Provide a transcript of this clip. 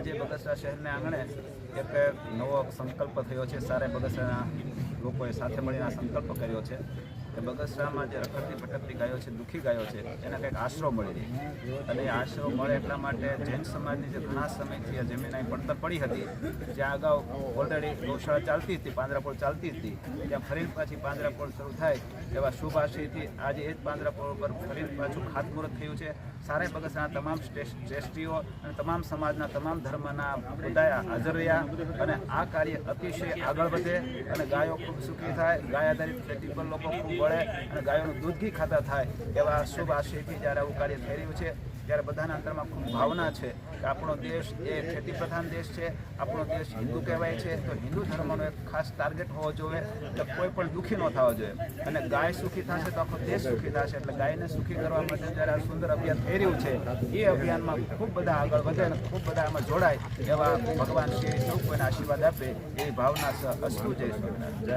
આજે બગસરા શહેરને આંગણે એક નવો સંકલ્પ થયો છે. સારા બગસરાના લોકોએ સાથે મળીને સંકલ્પ કર્યો છે. કે બગસરામાં જે રખડતી ભટકતી ગાયો છે, દુઃખી ગાયો છે, એને કંઈક આશરો મળી રહે. અને એ આશરો મળે એટલા માટે જૈન સમાજની જે ઘણા સમયથી આ જમીન અહીં પડતર પડી હતી જ્યાં અગાઉ ઓલરેડી ગૌશાળા ચાલતી હતી, પાંજરાપોળ ચાલતી હતી, ત્યાં ફરી પાછી પાંજરાપોળ શરૂ થાય એવા શુભ આશયથી આજે એ જ પાંજરાપોળ ઉપર ફરી પાછું ખાતમુહૂર્ત થયું છે. સારે બગસરાના તમામ શ્રેષ્ઠ શ્રેષ્ઠીઓ અને તમામ સમાજના તમામ ધર્મના બધાયા હાજર રહ્યા અને આ કાર્ય અતિશય આગળ વધે અને ગાયો ખૂબ સુખી થાય. ગાય આધારિત ખેતી પર લોકો ખૂબ વળે અને ગાયોનું દૂધ ઘી ખાતા થાય એવા શુભ આશયથી જ્યારે આવું કાર્ય થઈ રહ્યું છે, ત્યારે બધાના અંતરમાં ખૂબ ભાવના છે કે આપણો દેશ એ ખેતી પ્રધાન દેશ છે, આપણો દેશ હિન્દુ કહેવાય છે. તો હિન્દુ ધર્મનો એક ખાસ ટાર્ગેટ હોવો જોઈએ કે કોઈ પણ દુઃખી ન થવો જોઈએ. અને ગાય સુખી થશે તો આખો દેશ સુખી થશે. એટલે ગાયને સુખી કરવા માટે જ્યારે આ સુંદર અભિયાન થઈ રહ્યું છે, એ અભિયાનમાં ખૂબ બધા આગળ વધે અને ખૂબ બધા આમાં જોડાય એવા ભગવાન શ્રી સૌ કોઈને આશીર્વાદ આપે એવી ભાવના અસ્તુ જય સ્વામિનારાયણ.